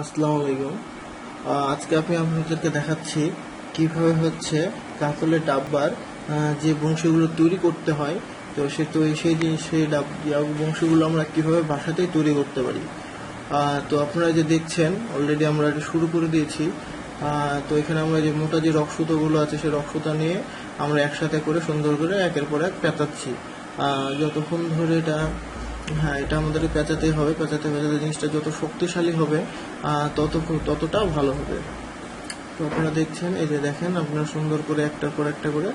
আসসালামু আলাইকুম। আজকে আমি আপনাদেরকে দেখাচ্ছি কীভাবে হচ্ছে কাতলের ডাব্বার যে বংশীগুলো তৈরি করতে হয়। তো সে তো সেই জিনিস সেই ডাব বংশীগুলো আমরা কীভাবে বাসাতেই তৈরি করতে পারি। তো আপনারা যে দেখছেন অলরেডি আমরা এটা শুরু করে দিয়েছি। তো এখানে আমরা যে মোটা যে রক্সুতোগুলো আছে, সেই রক্সুতা নিয়ে আমরা একসাথে করে সুন্দর করে একের পর এক পেঁচাচ্ছি। যতক্ষণ ধরে এটা হ্যাঁ এটা আমাদেরকে পেঁচাতেই হবে, পেঁচাতে পেঁচাতে জিনিসটা যত শক্তিশালী হবে তত ততটা ভালো হবে। তো আপনারা দেখছেন, এই যে দেখেন, আপনারা সুন্দর করে একটার পর একটা করে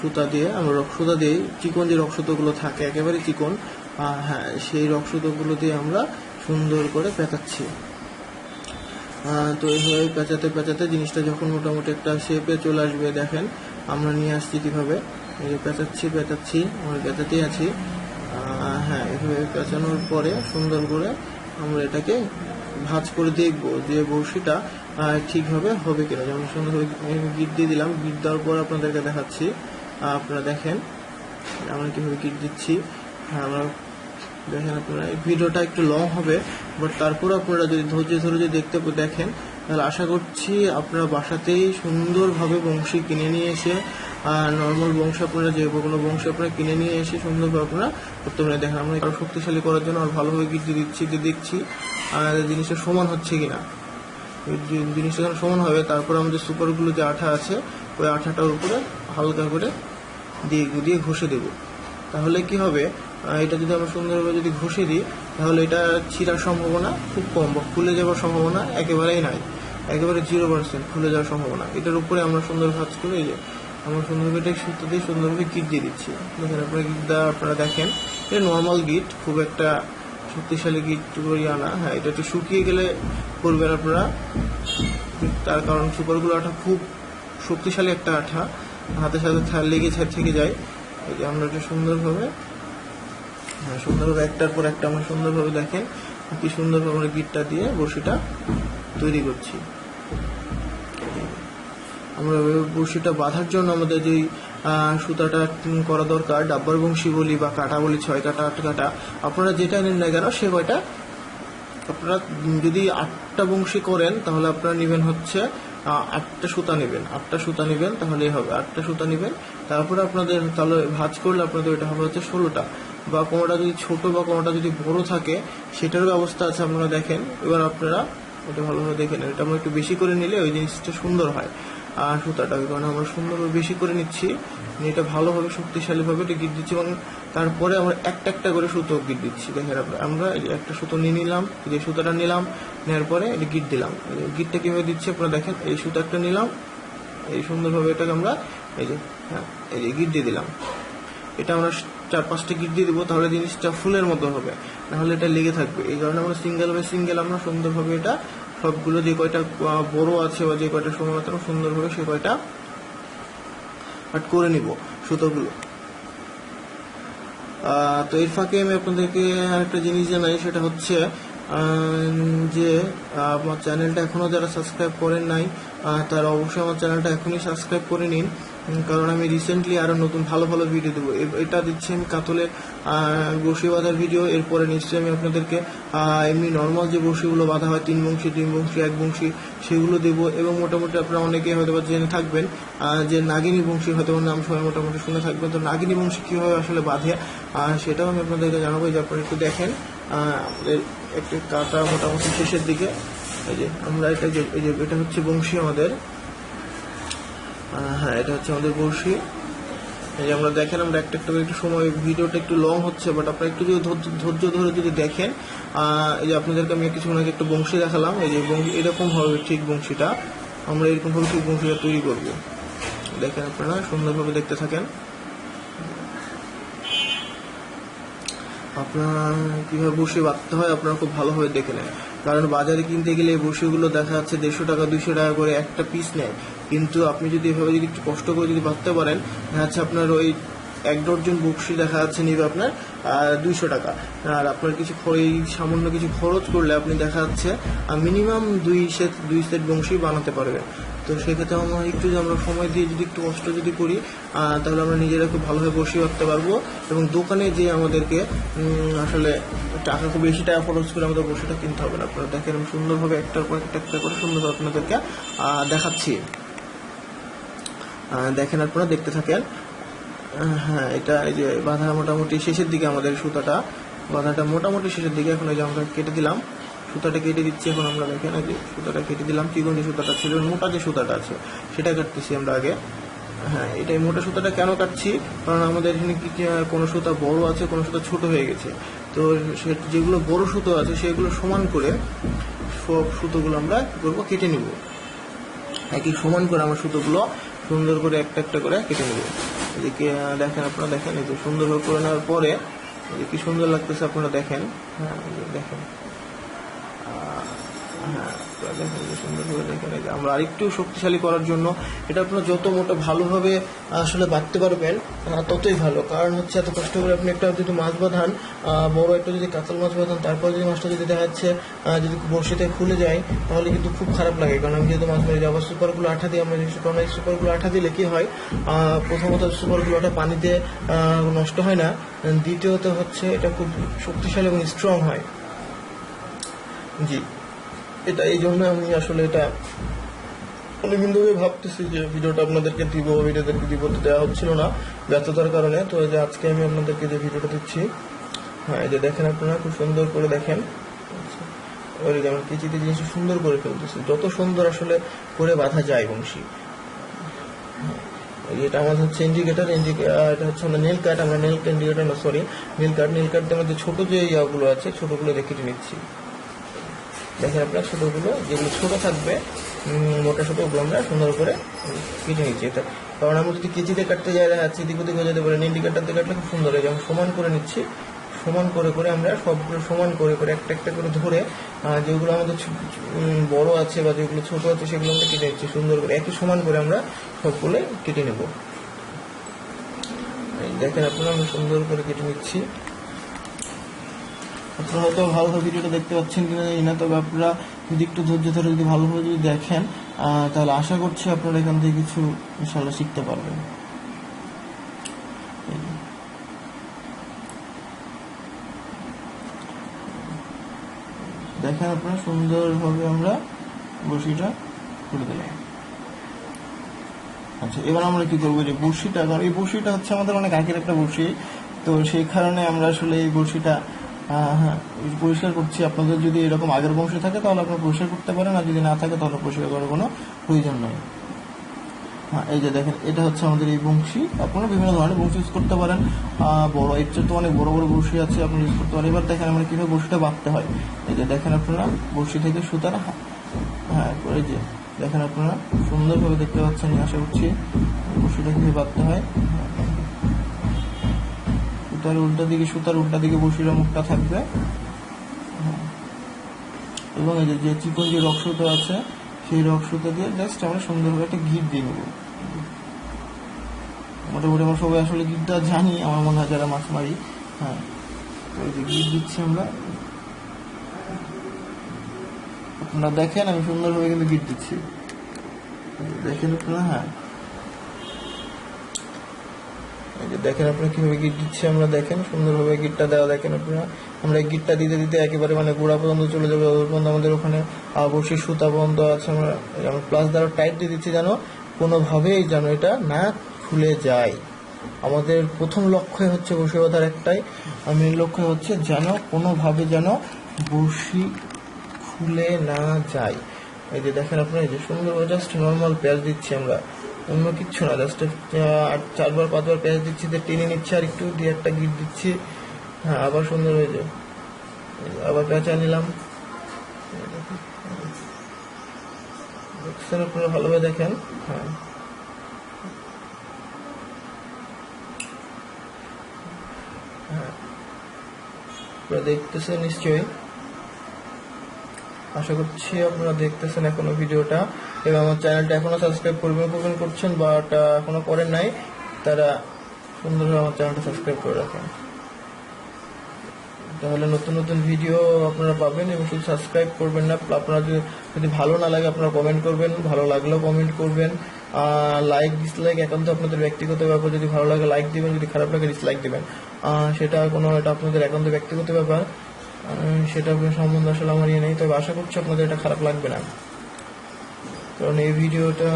সুতা দিয়ে, আমরা রক সুতা দিয়ে চিকন যে রক্সুতোগুলো থাকে, একেবারে চিকন হ্যাঁ সেই রক্সুতোগুলো দিয়ে আমরা সুন্দর করে পেঁচাচ্ছি। তো এইভাবে পেঁচাতে পেঁচাতে জিনিসটা যখন মোটামুটি একটা শেপে চলে আসবে, দেখেন, আমরা নিয়ে আসছি কীভাবে? এই যে পেঁচাচ্ছি পেঁচাচ্ছি, আমরা পেঁচাতেই আছি। হ্যাঁ এভাবে পেঁচানোর পরে সুন্দর করে আমরা এটাকে ভাঁজ করে দেখব যে বড়শিটা ঠিকভাবে হবে কিনা। যেমন সুন্দরভাবে গিট দিয়ে দিলাম। গিট দেওয়ার পর আপনাদেরকে দেখাচ্ছি। আপনারা দেখেন, আমরা কীভাবে গিট দিচ্ছি। হ্যাঁ আমরা দেখেন আপনারা, এই ভিডিওটা একটু লং হবে বাট তারপর আপনারা যদি ধৈর্য ধরে যদি দেখতে দেখেন, তাহলে আশা করছি আপনারা বাসাতেই সুন্দরভাবে বংশী কিনে নিয়ে এসে নর্মাল বংশ আপনারা যে কোনো বংশ আপনারা কিনে নিয়ে এসে সুন্দরভাবে আপনারা করতে পারেন দেখেন, আমরা আরও শক্তিশালী করার জন্য আর ভালোভাবে দিয়ে দিচ্ছি দিয়ে দেখছি জিনিসটা সমান হচ্ছে কিনা। জিনিসটা যখন সমান হবে, তারপর আমাদের সুপারগুলো যে আঠা আছে, ওই আঠাটার উপরে হালকা করে দিয়ে দিয়ে ঘষে দেব। তাহলে কি হবে? এটা যদি আমরা সুন্দরভাবে যদি ঘষে দিই, তাহলে এটা ছিঁড়ার সম্ভাবনা খুব কম বা খুলে যাওয়ার সম্ভাবনা একেবারেই নাই। একেবারে জিরো পার্সেন্ট খুলে যাওয়ার সম্ভাবনা। এটার উপরে আমরা সুন্দর ভাজ করে এই যে আমরা সুন্দরভাবে এটা সুতো দিয়ে সুন্দরভাবে গিট দিয়ে দিচ্ছি। দেখেন আপনারা গিট দেওয়া আপনারা দেখেন, এটা নর্মাল গিট খুব একটা শক্তিশালী গিট করি আনা হ্যাঁ এটা একটু শুকিয়ে গেলে করবেন আপনারা। তার কারণ সুপারগুলো আঠা খুব শক্তিশালী একটা আঠা। হাতের সাথে লেগে ছা- থেকে যায়। এই যে আমরা একটু সুন্দরভাবে হ্যাঁ সুন্দরভাবে একটার পর একটা আমরা সুন্দরভাবে দেখেন কি সুন্দরভাবে আমরা গিটটা দিয়ে বড়শিটা তৈরি করছি। আমরা বড়শিটা বাঁধার জন্য আমাদের যেই সুতাটা করা দরকার, ডাব্বার বংশী বলি বা কাটা বলি, ছয় কাটা, আট কাটা, আপনারা যেটা নেন না কেন, সে কয়টা? আপনারা যদি আটটা বংশী করেন, তাহলে আপনারা নেবেন হচ্ছে আটটা সুতা নেবেন। আটটা সুতা নেবেন তাহলেই হবে। আটটা সুতা নেবেন, তারপরে আপনাদের তাহলে ভাজ করলে আপনাদের এটা হবে হচ্ছে ষোলোটা। বা কোনোটা যদি ছোট বা কোনোটা যদি বড় থাকে সেটার ব্যবস্থা আছে আপনারা দেখেন। এবার আপনারা এটা ভালোভাবে দেখে নেন। এটা আমরা একটু বেশি করে নিলে ওই জিনিসটা সুন্দর হয়। আর সুতাটা কারণ আমরা সুন্দরভাবে বেশি করে নিচ্ছি। এটা ভালোভাবে, শক্তিশালীভাবে এটা গিট দিচ্ছি এবং তারপরে আমরা একটা একটা করে সুতো গিট দিচ্ছি। দেখেন আমরা একটা সুতো নিয়ে নিলাম যে সুতাটা নিলাম নেওয়ার পরে এটা গিট দিলাম। গিটটা কীভাবে দিচ্ছি আপনারা দেখেন, এই সুতো একটা নিলাম, এই সুন্দরভাবে এটাকে আমরা এই যে হ্যাঁ এই যে গিট দিয়ে দিলাম। এটা আমরা চার পাঁচটা গিট দিয়ে দেবো, তাহলে জিনিসটা ফুলের মতো হবে। নাহলে এটা লেগে থাকবে। এই কারণে আমরা সিঙ্গেল বাই সিঙ্গেল আমরা সুন্দরভাবে এটা সবগুলো যে কয়টা বড় আছে বা যে কয়টা আমরা সুন্দরভাবে সে কয়টা কাট করে নিব সুতোগুলো। তো এর ফাঁকে আমি আপনাদেরকে আরেকটা জিনিস জানাই, সেটা হচ্ছে যে আমার চ্যানেলটা এখনও যারা সাবস্ক্রাইব করেন নাই তারা অবশ্যই আমার চ্যানেলটা এখনই সাবস্ক্রাইব করে নিন। কারণ আমি রিসেন্টলি আরও নতুন ভালো ভালো ভিডিও দেবো। এটা দিচ্ছি আমি কাতলের বসি বাঁধার ভিডিও এরপরে নিশ্চয়ই আমি আপনাদেরকে এমনি নর্মাল যে বসিগুলো বাঁধা হয়, তিন বংশী তিন বংশী, এক বংশী, সেগুলো দেবো এবং মোটামুটি আপনারা অনেকে হয়তো বা জেনে থাকবেন যে নাগিনী বংশী হয়তো নাম সবাই মোটামুটি শুনে থাকবেন। তো নাগিনী বংশী কীভাবে আসলে বাঁধে সেটাও আমি আপনাদেরকে জানাব। যে আপনারা একটু দেখেন আমাদের একটু কাটা মোটামুটি শেষের দিকে। এই যে আমরা এটা এই যে এটা হচ্ছে বংশী আমাদের। হ্যাঁ এটা হচ্ছে আমাদের বড়শি। এই যে আমরা দেখেন, আমরা একটা একটা একটু সময়, ভিডিওটা একটু লং হচ্ছে বাট আপনারা একটু যদি ধৈর্য- ধরে যদি দেখেন এই যে আপনাদেরকে আমি কিছুক্ষণ আগে একটা বংশী দেখালাম, এই যে বংশী এরকম হবে ঠিক বংশীটা। আমরা এরকম ভাবে ঠিক বংশীটা তৈরি করব। দেখেন আপনারা, সুন্দরভাবে দেখতে থাকেন। আপনারা কীভাবে বসে বাঁধতে হয়, আপনারা খুব ভালোভাবে দেখে নেন। কারণ বাজারে কিনতে গেলে বসিগুলো দেখা যাচ্ছে দেড়শো টাকা, দুইশো টাকা করে একটা পিস নেয়। কিন্তু আপনি যদি এভাবে যদি একটু কষ্ট করে যদি বাঁধতে পারেন যাচ্ছে আপনার ওই এক ডজন বক্সি দেখা যাচ্ছে নিবে আপনার দুইশো টাকা। আর আপনার কিছু এই সামান্য কিছু খরচ করলে আপনি দেখা যাচ্ছে মিনিমাম দুই সেট দুই সেট বংশী বানাতে পারবেন। তো সেক্ষেত্রে আমরা একটু যদি আমরা সময় দিয়ে যদি একটু কষ্ট যদি করি তাহলে আমরা নিজেরা খুব ভালোভাবে বসিয়ে রাখতে পারব এবং দোকানে যে আমাদেরকে আসলে টাকা খুব বেশি টাকা খরচ করে আমাদের বসিটা কিনতে হবে না। আপনারা দেখেন সুন্দরভাবে একটার পর একটা একটা করে সুন্দরভাবে আপনাদেরকে দেখাচ্ছি। দেখেন আপনারা দেখতে থাকেন। হ্যাঁ এটা এই যে বাঁধা মোটামুটি শেষের দিকে আমাদের সুতাটা। বাঁধাটা মোটামুটি শেষের দিকে এখন এই যে আমরা কেটে দিলাম। সুতাটা কেটে দিচ্ছি এখন আমরা দেখেন এই যে সুতাটা কেটে দিলাম। চিকন যে সুতাটা ছিল মোটা যে সুতাটা আছে সেটা কাটতেছি আমরা আগে। হ্যাঁ এটা এই মোটা সুতাটা কেন কাটছি? কারণ আমাদের এখানে কি, কোনো সুতা বড় আছে কোনো সুতা ছোট হয়ে গেছে। তো সে যেগুলো বড় সুতো আছে সেগুলো সমান করে সব সুতোগুলো আমরা কি করব কেটে নিব। একই সমান করে আমার সুতোগুলো সুন্দর করে একটা একটা করে কেটে নেব। এদিকে দেখেন আপনারা দেখেন, এই যে সুন্দরভাবে করে নেওয়ার পরে কি সুন্দর লাগতেছে আপনারা দেখেন। হ্যাঁ দেখেন। আমরা আরেকটু শক্তিশালী করার জন্য এটা আপনারা যত মোটা ভালোভাবে আসলে বাঁধতে পারবেন ততই ভালো। কারণ হচ্ছে এত কষ্ট করে আপনি একটা যদি মাছ বাঁধান বড় একটা যদি কাতল মাছ বাঁধান, তারপর যদি মাছটা যদি দেখা যাচ্ছে যদি বড়শিতে খুলে যায়, তাহলে কিন্তু খুব খারাপ লাগে। কারণ আমি যেহেতু মাছ মারি আবার সুপারগুলো আঠা দিই আমরা কারণ এই সুপারগুলো আঠা দিলে কি হয় প্রথমত সুপারগুলো আঠা পানিতে নষ্ট হয় না, দ্বিতীয়ত হচ্ছে এটা খুব শক্তিশালী এবং স্ট্রং হয়। জি। এটা এই জন্য আমি আসলে এটা অনেকদিন ধরে ভাবতেছি যে ভিডিওটা আপনাদেরকে দিব, ভিডিওদেরকে দিব, তো দেওয়া হচ্ছিল না ব্যস্ততার কারণে। তো এই যে আজকে আমি আপনাদেরকে যে ভিডিওটা দিচ্ছি হ্যাঁ এই যে দেখেন আপনারা, খুব সুন্দর করে দেখেন। আমরা কেচিতে জিনিসটা সুন্দর করে ফেলতেছি। যত সুন্দর আসলে করে বাঁধা যায় বংশী। এই এটা আমাদের হচ্ছে ইন্ডিকেটার এটা হচ্ছে আমাদের নেল কাট আমরা নেল ইন্ডিকেটার না সরি নীল কাট নীল কাটের মধ্যে ছোট যে ইয়াগুলো আছে, ছোটগুলো দেখে নিচ্ছি। দেখেন আপনার ছোটোগুলো যেগুলো ছোটো থাকবে মোটা ছোটো ওগুলো আমরা সুন্দর করে কেটে নিচ্ছি। এটা কারণ আমরা যদি কেচিতে কাটতে যাই, দেখা যাচ্ছে এদিক ওদিক যেতে পারে ইন্ডিকেটারতে কাটলে খুব সুন্দর হয়। যেমন সমান করে নিচ্ছি, সমান করে করে আমরা সবগুলো সমান করে করে একটা একটা করে ধরে যেগুলো আমাদের বড় আছে বা যেগুলো ছোট আছে, সেগুলো আমরা কেটে নিচ্ছি সুন্দর করে। একই সমান করে আমরা সবগুলো কেটে নেব। দেখেন আপনারা আমি সুন্দর করে কেটে নিচ্ছি। আপনারা হয়তো ভালোভাবে ভিডিওটা দেখতে পাচ্ছেন কিনা জানি না, তবে আপনারা যদি একটু ধৈর্য ধরে যদি ভালোভাবে যদি দেখেন তাহলে আশা করছি আপনারা এখান থেকে কিছু ইনশাল্লাহ শিখতে পারবেন। দেখেন আপনারা, সুন্দরভাবে আমরা বড়শিটা করে দিলাম। আচ্ছা এবার আমরা কি করব যে বড়শিটা কারণ এই বড়শিটা হচ্ছে আমাদের অনেক আগের একটা বড়শি তো সেই কারণে আমরা আসলে এই বড়শিটা হ্যাঁ পরিষ্কার করছি। আপনাদের যদি এরকম আগের বংশ থাকে, তাহলে আপনারা পরিষ্কার করতে পারেন, আর যদি না থাকে, তাহলে পরিষ্কার করার কোনো প্রয়োজন নেই। হ্যাঁ এই যে দেখেন, এটা হচ্ছে আমাদের এই বংশী। আপনারা বিভিন্ন ধরনের বংশী ইউজ করতে পারেন। বড়, এর চেয়ে তো অনেক বড় বড় বংশী আছে, আপনি ইউজ করতে পারেন। এবার দেখেন আমরা কীভাবে বংশীটা বাঁধতে হয়। এই যে দেখেন আপনারা, বংশী থেকে সুতার হ্যাঁ এই যে দেখেন আপনারা, সুন্দরভাবে দেখতে পাচ্ছেন, আশা করছি বংশীটা কীভাবে বাঁধতে হয়। সুতার উল্টা দিকে, সুতার উল্টা দিকে বসির মুখটা থাকবে। এবং এই যে চিকন যে রক আছে, সেই রক সুতো দিয়ে জাস্ট আমরা সুন্দরভাবে একটা গিট দিয়ে নেব। মোটামুটি আমরা সবাই আসলে গিটটা জানি, আমার মনে হয় যারা মাছ মারি হ্যাঁ। তো এই যে গিট দিচ্ছি আমরা। আপনারা দেখেন, আমি সুন্দরভাবে কিন্তু গিট দিচ্ছি। দেখেন আপনারা হ্যাঁ। এই যে দেখেন আপনারা কীভাবে গিট দিচ্ছি আমরা, দেখেন সুন্দরভাবে গিটটা দেওয়া, দেখেন আপনারা। আমরা এই গিটটা দিতে দিতে একেবারে মানে গোড়া পর্যন্ত চলে যাবে। পর্যন্ত আমাদের ওখানে বসে সুতা পর্যন্ত আছে। আমরা প্লাস দ্বারা টাইট দিয়ে দিচ্ছি যেন কোনোভাবেই যেন এটা না খুলে যায়। আমাদের প্রথম লক্ষ্য হচ্ছে বসে বাঁধার একটাই মেন লক্ষ্য হচ্ছে যেন কোনোভাবে যেন বসি খুলে না যায়। এই যে দেখেন আপনারা, এই যে সুন্দর জাস্ট নর্মাল পেঁয়াজ দিচ্ছি আমরা। অন্য কিচ্ছু না জাস্ট চারবার, পাঁচবার পেঁয়াজ দিচ্ছি দিয়ে টেনে নিচ্ছি আর একটু দিয়ে একটা গিট দিচ্ছি। হ্যাঁ আবার সুন্দর হয়ে আবার পেঁচা নিলাম। ভালোভাবে দেখেন। হ্যাঁ। হ্যাঁ। দেখতেছেন নিশ্চয়ই। আশা করছি আপনারা দেখতেছেন এখনও ভিডিওটা। এবং আমার চ্যানেলটা এখনও সাবস্ক্রাইব করবেন করবেন করছেন বা ওটা এখনও করেন নাই, তারা সুন্দরভাবে আমার চ্যানেলটা সাবস্ক্রাইব করে রাখেন। তাহলে নতুন নতুন ভিডিও আপনারা পাবেন এবং শুধু সাবস্ক্রাইব করবেন না আপনারা যদি যদি ভালো না লাগে আপনারা কমেন্ট করবেন, ভালো লাগলেও কমেন্ট করবেন লাইক ডিসলাইক একান্ত আপনাদের ব্যক্তিগত ব্যাপার, যদি ভালো লাগে লাইক দিবেন, যদি খারাপ লাগে ডিসলাইক দেবেন। সেটা কোনো, এটা আপনাদের একান্ত ব্যক্তিগত ব্যাপার সেটা সম্বন্ধে আসলে আমার ইয়ে নেই, তবে আশা করছি আপনাদের এটা খারাপ লাগবে না। কারণ এই ভিডিওটা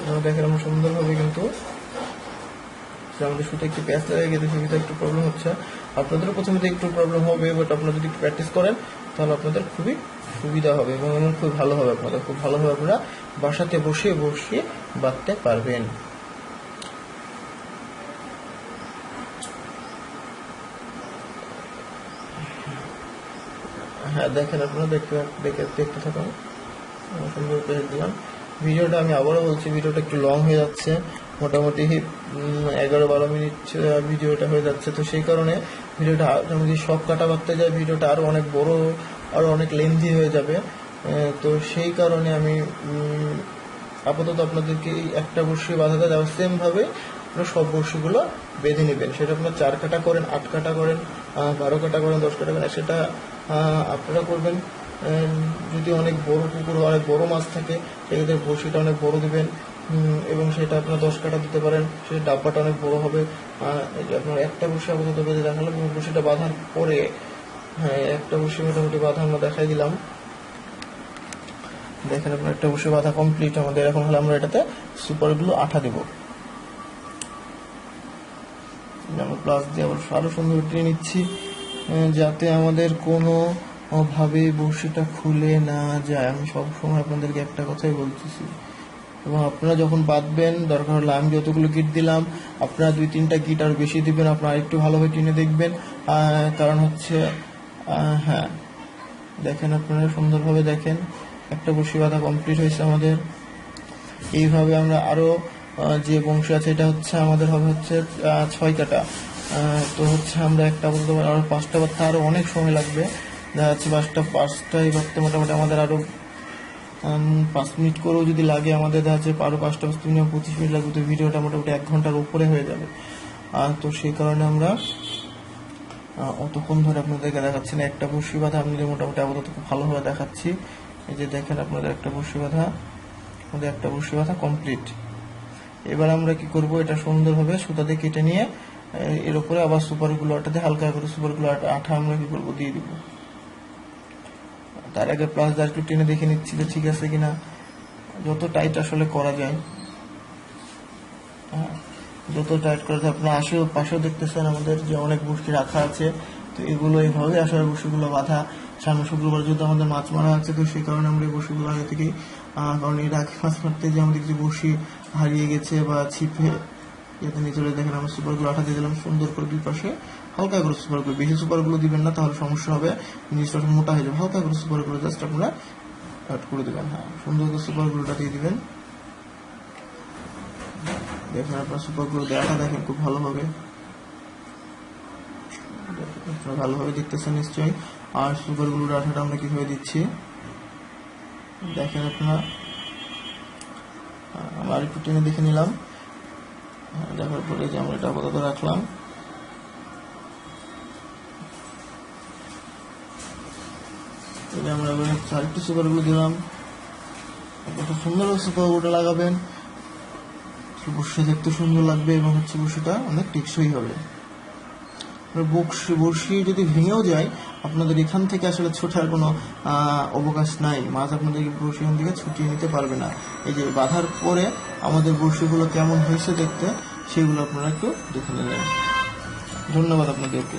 আপনারা দেখেন আমরা সুন্দরভাবে কিন্তু আমাদের শুধু একটু প্যাচ লেগে গেছে সেটা একটু প্রবলেম হচ্ছে। আপনাদেরও প্রথমে তো একটু প্রবলেম হবে বাট আপনারা যদি একটু প্র্যাকটিস করেন, তাহলে আপনাদের খুবই সুবিধা হবে এবং এবং খুব ভালো হবে আপনাদের, খুব ভালোভাবে আপনারা বাসাতে বসে বসে বাঁধতে পারবেন। হ্যাঁ দেখেন আপনারা দেখতে দেখতে থাকুন। সুন্দর করে দিলাম। ভিডিওটা আমি আবারও বলছি, ভিডিওটা একটু লং হয়ে যাচ্ছে। মোটামুটি এগারো বারো মিনিট ভিডিওটা হয়ে যাচ্ছে। তো সেই কারণে ভিডিওটা যদি সব কাটা বাড়তে যায় ভিডিওটা আরও অনেক বড় আরও অনেক লেন্থি হয়ে যাবে। তো সেই কারণে আমি আপাতত আপনাদেরকে একটা বর্ষি বাঁধাতে যাওয়া সেমভাবে আপনারা সব বর্ষিগুলো বেঁধে নেবেন। সেটা আপনার চার কাটা করেন, আট কাটা করেন বারো কাটা করেন, দশ কাটা করেন, সেটা আপনারা করবেন। যদি অনেক বড় পুকুর অনেক বড় মাছ থাকে, সেক্ষেত্রে বড়শিটা অনেক বড় দিবেন এবং সেটা আপনার দশ কাটা দিতে পারেন, সেই ডাব্বাটা অনেক বড় হবে। আপনার একটা বসে আপাতত বেঁধে দেখালাম, এবং বসিটা বাঁধার পরে হ্যাঁ একটা বসে মোটামুটি বাঁধা আমরা দেখাই দিলাম। দেখেন আপনার একটা বসে বাঁধা কমপ্লিট আমাদের এখন হলে আমরা এটাতে সুপারগুলো আঠা দেবো। আমরা প্লাস দিয়ে আবার আরও সুন্দর টেনে নিচ্ছি যাতে আমাদের কোনো ভাবে বড়শিটা খুলে না যায়। আমি সব সময় আপনাদেরকে একটা কথাই বলতেছি। এবং আপনারা যখন বাঁধবেন, দরকার হলে আমি যতগুলো গিট দিলাম, আপনারা দুই তিনটা গিট আর বেশি দিবেন, আপনারা একটু ভালোভাবে টেনে দেখবেন। কারণ হচ্ছে হ্যাঁ। দেখেন আপনারা সুন্দরভাবে দেখেন, একটা বসি বাঁধা কমপ্লিট হয়েছে আমাদের। এইভাবে আমরা আরও যে বংশ আছে, এটা হচ্ছে আমাদের হবে হচ্ছে ছয় কাটা তো হচ্ছে আমরা একটা বলতে পারি আরও পাঁচটা বারতে আরও অনেক সময় লাগবে। দেখা যাচ্ছে পাঁচটা পাঁচটাই বাড়তে মোটামুটি আমাদের আরও উম, পাঁচ মিনিট করেও যদি লাগে আমাদের দেখা যাচ্ছে আরও পাঁচটা পাঁচ মিনিট পঁচিশ মিনিট লাগবে তো ভিডিওটা মোটামুটি এক ঘণ্টার উপরে হয়ে যাবে। আর তো সেই কারণে আমরা অতক্ষণ ধরে আপনাদেরকে দেখাচ্ছি না একটা বসি বাঁধা আমি মোটামুটি আপাতত খুব ভালোভাবে দেখাচ্ছি। এই যে দেখেন আপনাদের একটা বসি বাঁধা আমাদের একটা বসি বাঁধা কমপ্লিট এবার আমরা কি করব এটা সুন্দরভাবে সুতা দিয়ে কেটে নিয়ে এর উপরে আবার সুপার গুলোটাতে হালকা করে সুপারগুলো আঠা আমরা কি করব দিয়ে দিব। তার আগে প্লাস একটু টেনে দেখে নিচ্ছি যে ঠিক আছে কিনা। যত টাইট আসলে করা যায়। হ্যাঁ, যত টাইট করা যায়। আপনার আশেও পাশেও দেখতেছেন আমাদের যে অনেক বসি রাখা আছে। তো এগুলো এইভাবে আসলে বসিগুলো বাঁধা। সামনে শুক্রবার যেহেতু আমাদের মাছ মারা আছে তো সেই কারণে আমরা এই বসিগুলো আগে থেকেই কারণ এই রাখি মাছ মারতে যে আমাদের কিছু বসি হারিয়ে গেছে বা ছিপে যাতে নিচে দেখেন আমরা সুপারগুলো আঠা দিয়ে দিলাম সুন্দর করে দুই পাশে। হালকা করে সুপারগুলো বেশি সুপারগুলো দিবেন না তাহলে সমস্যা হবে। জিনিসটা মোটা হয়ে যাবে। হালকা করে সুপারগুলো জাস্ট আপনারা অ্যাড করে দেবেন। হ্যাঁ সুন্দর করে সুপারগুলোটা দিয়ে দিবেন। দেখেন আপনার সুপারগুলো দেওয়াটা দেখেন খুব ভালোভাবে আপনারা ভালোভাবে দেখতেছেন নিশ্চয়ই। আর সুপারগুলোর আঠাটা আমরা কীভাবে দিচ্ছি? দেখেন আপনারা। আমরা আরেকটু টেনে দেখে নিলাম। হ্যাঁ, দেখার পরে যে আমরা এটা আপাতত রাখলাম। এবার আমরা আরেকটু সুপারগুলো দিলাম। কত সুন্দর সুপারগুলো লাগাবেন। বসে দেখতে সুন্দর লাগবে এবং হচ্ছে বসিটা অনেক টেকসই হবে। বক্সি বড়শি যদি ভেঙেও যায়, আপনাদের এখান থেকে আসলে ছোটার কোনো অবকাশ নাই। মাছ আপনাদের বড়শি এখান থেকে ছুটিয়ে নিতে পারবে না। এই যে বাঁধার পরে আমাদের বড়শিগুলো কেমন হয়েছে দেখতে, সেগুলো আপনারা একটু দেখে নেবেন। ধন্যবাদ আপনাদেরকে।